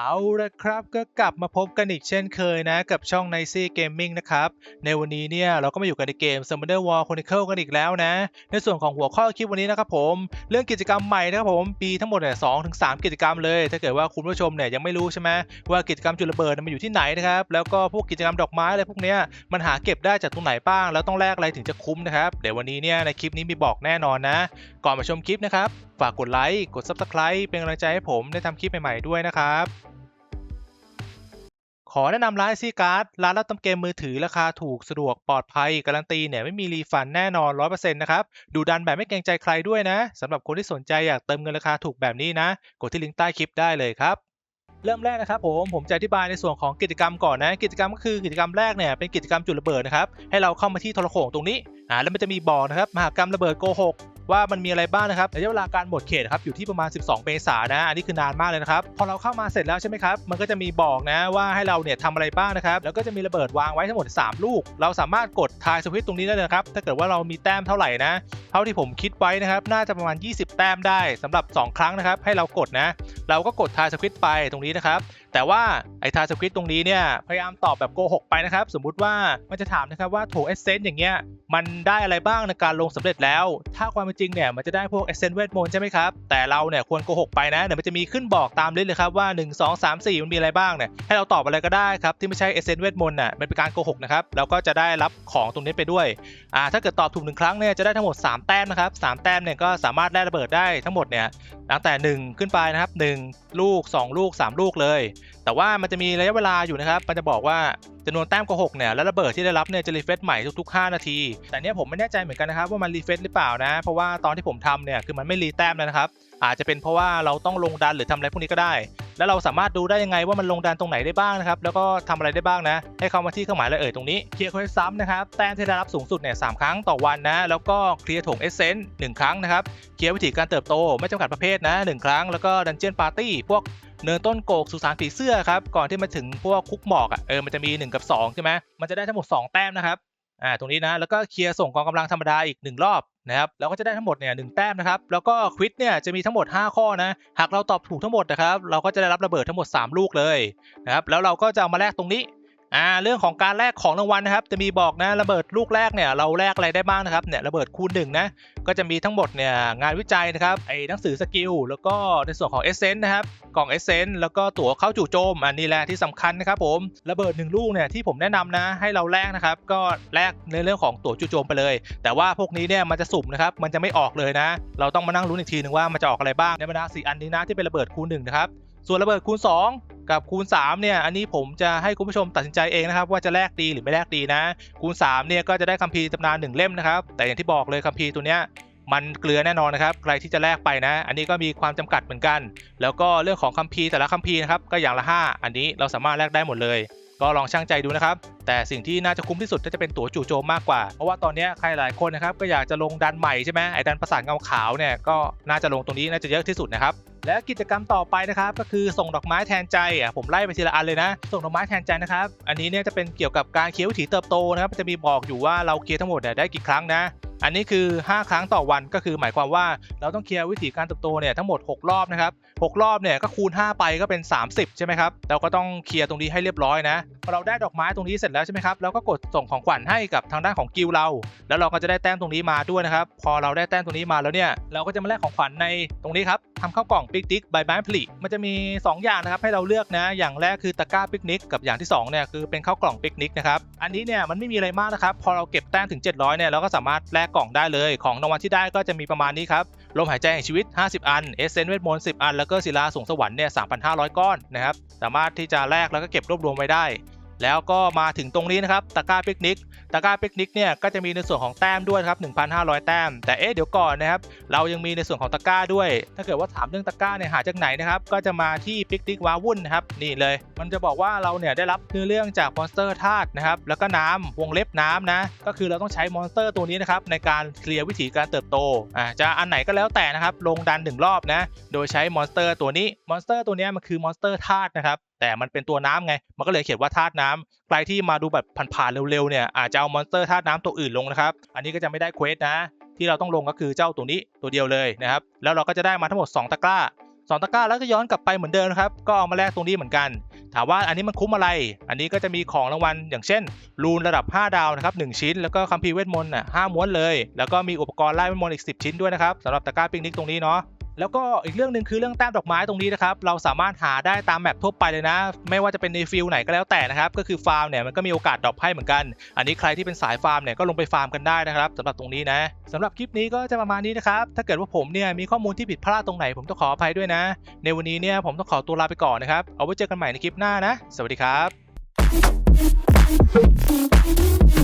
เอาละครับก็กลับมาพบกันอีกเช่นเคยนะ กับช่อง n i c y Gaming นะครับ ในวันนี้เนี่ย เราก็มาอยู่กันในเกม Summoner War Chronicle กันอีกแล้วนะ ในส่วนของหัวข้อคลิปวันนี้นะครับผม เรื่องกิจกรรมใหม่นะครับผมปีทั้งหมดเนี่ยสองถึงสามกิจกรรมเลย ถ้าเกิดว่าคุณผู้ชมเนี่ยยังไม่รู้ใช่ไหมว่ากิจกรรมจุดระเบิดมันอยู่ที่ไหนนะครับ แล้วก็พวกกิจกรรมดอกไม้อะไรพวกเนี้ยมันหาเก็บได้จากตรงไหนบ้าง แล้วต้องแลกอะไรถึงจะคุ้มนะครับเดี๋ยววันนี้เนี่ยในคลิปนี้มีบอกแน่นอนนะ ก่อนมาชมคลิปนะครับฝากกดไลค์กด Subscribe เป็นกำลังใจให้ผมได้ทำคลิปใหม่ๆด้วยนะครับ ขอแนะนำร้านซีการ์ดร้านรับทำเกมมือถือราคาถูกสะดวกปลอดภัย การันตีเนี่ยไม่มีรีฟันแน่นอน 100%นะครับ ดูดันแบบไม่เกรงใจใครด้วยนะสำหรับคนที่สนใจอยากเติมเงินราคาถูกแบบนี้นะ กดที่ลิงก์ใต้คลิปได้เลยครับเริ่มแรกนะครับผมผมจะอธิบายในส่วนของกิจกรรมก่อนนะ กิจกรรมก็คือกิจกรรมแรกเนี่ยเป็นกิจกรรมจุดระเบิดนะครับให้เราเข้ามาที่โทรโขงตรงนี้อ่าแล้วมันจะมีบอกนะครับมหากรรมระเบิดโกหก ว่ามันมีอะไรบ้างนะครับระยะเวลาการหมดเขตครับอยู่ที่ประมาณ 12 เมษายนนะอันนี้คือนานมากเลยนะครับพอเราเข้ามาเสร็จแล้วใช่ไหมครับมันก็จะมีบอกนะว่าให้เราเนี่ยทำอะไรบ้างนะครับแล้วก็จะมีระเบิดวางไว้ทั้งหมด 3 ลูก เราสามารถกดทายสวิตช์ตรงนี้ได้เลยครับถ้าเกิดว่าเรามีแต้มเท่าไหร่นะเท่าที่ผมคิดไว้นะครับน่าจะประมาณ 20 แต้มได้สำหรับ 2 ครั้งนะครับให้เรากดนะเราก็กดทายสวิตไปตรงนี้นะครับแต่ว่าไอ้ทายสควิตตรงนี้เนี่ยพยายามตอบแบบโกหกไปนะครับ สมมุติว่ามันจะถามนะครับว่าโถเอเซนต์อย่างเงี้ยมันได้อะไรบ้างในการลงสำเร็จแล้ว ถ้าความจริงเนี่ยมันจะได้พวกเอเซนเวทมนต์ใช่ไหมครับ แต่เราเนี่ยควรโกหกไปนะเดี๋ยวมันจะมีขึ้นบอกตามลิสต์เลยครับว่า 1 2 3 4 มันมีอะไรบ้างเนี่ยให้เราตอบอะไรก็ได้ครับที่ไม่ใช่เอเซนเวทมนต์น่ะมันเป็นการโกหกนะครับแล้วก็จะได้รับของตรงนี้ไปด้วยอ่าถ้าเกิดตอบถูกหนึ่งครั้งเนี่ยจะได้ทั้งหมด 3 แต้มนะครับสามแต้มเนี่ยก็สามารถแลกระเบิดได้ทั้งหมดเนี่ยตั้งแต่ 1 ขึ้นไปนะครับ 1 ลูก 2 ลูก 3 ลูกเลย แต่ว่ามันจะมีระยะเวลาอยู่นะครับมันจะบอกว่า จำนวนแต้มโกหกเนี่ยและระเบิดที่ได้รับเนี่ยจะรีเฟซใหม่ทุกๆ 5 นาที แต่เนี้ยผมไม่แน่ใจเหมือนกันนะครับว่ามันรีเฟซหรือเปล่านะ เพราะว่าตอนที่ผมทำเนี่ยคือมันไม่รีแต้มแล้วนะครับ อาจจะเป็นเพราะว่าเราต้องลงดันหรือทำอะไรพวกนี้ก็ได้ แล้วเราสามารถดูได้ยังไงว่ามันลงดันตรงไหนได้บ้างนะครับ แล้วก็ทำอะไรได้บ้างนะ ให้เข้ามาที่เครื่องหมายลยเอ่ยตรงนี้ เคลียร์ควสซ้ำนะครับ แต้มที่ได้รับสูงสุดเนี่ยสามครั้งต่อวันนะ แล้วก็เคลียร์ถงเอเซนต์หนึ่งครั้งนะครับ เคลียร์วิธีการเติบโตไม่จำกัดประเภทนะหครั้ง แล้วก็ดันเจียนปาร์ตี้พวก เนินต้นโกกสุสานผีเสื้อครับก่อนที่มาถึงพวกคุกหมอกอะเออมันจะมี 1 กับ2ใช่ไหมมันจะได้ทั้งหมด 2 แต้มนะครับอ่าตรงนี้นะแล้วก็เคลียร์ส่งกองกำลังธรรมดาอีก 1 รอบนะครับเราก็จะได้ทั้งหมดเนี่ยหแต้มนะครับแล้วก็ควิดเนี่ยจะมีทั้งหมด 5 ข้อนะหากเราตอบถูกทั้งหมดนะครับเราก็จะได้รับระเบิดทั้งหมด 3 ลูกเลยนะครับแล้วเราก็จะเอามาแลกตรงนี้ อ่าเรื่องของการแลกของรางวัลนะครับ จะมีบอกนะระเบิดลูกแรกเนี่ยเราแลกอะไรได้บ้างนะครับเนี่ยระเบิดคูณหนึ่งนะก็จะมีทั้งหมดเนี่ยงานวิจัยนะครับไอ้หนังสือสกิลแล้วก็ในส่วนของเอเซนต์นะครับกล่องเอเซนต์แล้วก็ตั๋วเข้าจู่โจมอันนี้แหละที่สำคัญนะครับผมระเบิดหนึ่งลูกเนี่ยที่ผมแนะนำนะให้เราแลกนะครับก็แลกในเรื่องของตั๋วจู่โจมไปเลย แต่ว่าพวกนี้เนี่ยมันจะสุ่มนะครับมันจะไม่ออกเลยนะ เราต้องมานั่งลุ้นอีกทีหนึ่งว่ามันจะออกอะไรบ้างในบรรดาสี่อันนี้นะที่เป็นระเบิดคูณหนึ่งนะครับ ส่วนระเบิดคูณ 2 กับคูณ3เนี่ยอันนี้ผมจะให้คุณผู้ชมตัดสินใจเองนะครับ ว่าจะแลกดีหรือไม่แลกดีนะ คูณ3เนี่ยก็จะได้คัมภีร์ตำนานหนึ่งเล่มนะครับ แต่อย่างที่บอกเลยคัมภีร์ตัวเนี้ยมันเกลือแน่นอนนะครับ ใครที่จะแลกไปนะ อันนี้ก็มีความจำกัดเหมือนกัน แล้วก็เรื่องของคัมภีร์แต่ละคัมภีร์นะครับก็อย่างละ 5 อันนี้เราสามารถแลกได้หมดเลย ก็ลองช่างใจดูนะครับ แต่สิ่งที่น่าจะคุ้มที่สุดก็จะเป็นตั๋วจู่โจมมากกว่า เพราะว่าตอนนี้ใครหลายคนนะครับก็อยากจะลงดันใหม่ใช่ไหมไอ้ดันประสานเงาขาวเนี่ยก็น่าจะลงตรงนี้น่าจะเยอะที่สุดนะครับ และกิจกรรมต่อไปนะครับ ก็คือส่งดอกไม้แทนใจอะผมไล่ไปทีละอันเลยนะ ส่งดอกไม้แทนใจนะครับ อันนี้เนี่ยจะเป็นเกี่ยวกับการเคลียร์วิถีเติบโตนะครับจะมีบอกอยู่ว่าเราเคลียร์ทั้งหมดได้กี่ครั้งนะอันนี้คือ 5 ครั้งต่อวันก็คือหมายความว่าเราต้องเคลียร์วิถีการเติบโตเนี่ยทั้งหมด 6 รอบนะครับ 6 รอบเนี่ยก็คูณ 5 ไปก็เป็น 30 ใช่ไหมครับเราก็ต้องเคลียร์ตรงนี้ให้เรียบร้อยนะ พอเราได้ดอกไม้ตรงนี้เสร็จแล้วใช่ไหมครับเราก็กดส่งของขวัญให้กับทางด้านของกิลเรา แล้วเราก็จะได้แต้มตรงนี้มาด้วยนะครับ พอเราได้แต้มตรงนี้มาแล้วเนี่ยเราก็จะมาแลกของขวัญในตรงนี้ครับทำข้าวกล่องปิกนิกใบไม้ผลิมันจะมี 2 อย่างนะครับให้เราเลือกนะ อย่างแรกคือตะกร้าปิกนิกกับอย่างที่2เนี่ยคือเป็นข้าวกล่องปิกนิกนะครับอันนี้เนี่ยมันไม่มีอะไรมากนะครับพอเราเก็บแต้มถึง 700เนี่ยเราก็สามารถแลกกล่องได้เลยของรางวัลที่ได้ก็จะมีประมาณนี้ครับลมหายใจแห่งชีวิต 50 อันเอเซนเวทมนต์10 อัน แล้วก็ศิลาสูงสวรรค์เนี่ย3,500 ก้อนนะครับสามารถที่จะแลกแล้วก็เก็บรวบรวมไว้ได้ แล้วก็มาถึงตรงนี้นะครับตะกร้าปิกนิกตะกร้าปิกนิกเนี่ยก็จะมีในส่วนของแต้มด้วยครับ1,500 แต้ม แต่เอ๊ะเดี๋ยวก่อนนะครับเรายังมีในส่วนของตะกร้าด้วย ถ้าเกิดว่าถามเรื่องตะกร้าเนี่ยหาจากไหนนะครับก็จะมาที่ปิกนิกวาวุ่นนะครับนี่เลย มันจะบอกว่าเราเนี่ยได้รับเนื้อเรื่องจากมอนสเตอร์ธาตุนะครับแล้วก็น้ำวงเล็บน้ำนะก็คือเราต้องใช้มอนสเตอร์ตัวนี้นะครับในการเคลียร์วิถีการเติบโตอ่าจะอันไหนก็แล้วแต่นะครับลงดันหนึ่งรอบนะโดยใช้มอนสเตอร์ตัวนี้มอนสเตอร์ตัวนี้มันคือมอนสเตอร์ธาตุนะครับแต่มันเป็นตัวน้ำไง มันก็เลยเขียนว่าธาตุน้ำใครที่มาดูแบบผ่านๆเร็วๆเนี่ยอาจจะเอามอนสเตอร์ธาตุน้ำตัวอื่นลงนะครับ อันนี้ก็จะไม่ได้เควสนะ ที่เราต้องลงก็คือเจ้าตัวนี้ตัวเดียวเลยนะครับ แล้วเราก็จะได้มาทั้งหมด 2 ตะกร้าสองตะกร้าแล้วก็ย้อนกลับไปเหมือนเดิมนะครับ ก็เอามาแลกตรงนี้เหมือนกัน ถามว่าอันนี้มันคุ้มอะไร อันนี้ก็จะมีของรางวัลอย่างเช่น รูนระดับ 5 ดาวนะครับ1ชิ้น แล้วก็คัมภีร์เวทมนต์อะ5ม้วนเลย แล้วก็มีอุปกรณ์ไล่เวทมนต์อีก 10 ชิ้นด้วยนะครับสำหรับตะกร้าปิกนิกตรงนี้เนาะ แล้วก็อีกเรื่องหนึ่งคือเรื่องแต้มดอกไม้ตรงนี้นะครับเราสามารถหาได้ตามแมปทั่วไปเลยนะ ไม่ว่าจะเป็นในฟิลไหนก็แล้วแต่นะครับก็คือฟาร์มเนี่ยมันก็มีโอกาสดรอปให้เหมือนกัน อันนี้ใครที่เป็นสายฟาร์มเนี่ยก็ลงไปฟาร์มกันได้นะครับสำหรับตรงนี้นะสำหรับคลิปนี้ก็จะประมาณนี้นะครับถ้าเกิดว่าผมเนี่ยมีข้อมูลที่ผิดพลาดตรงไหนผมต้องขออภัยด้วยนะ ในวันนี้เนี่ยผมต้องขอตัวลาไปก่อนนะครับเอาไว้เจอกันใหม่ในคลิปหน้านะ สวัสดีครับ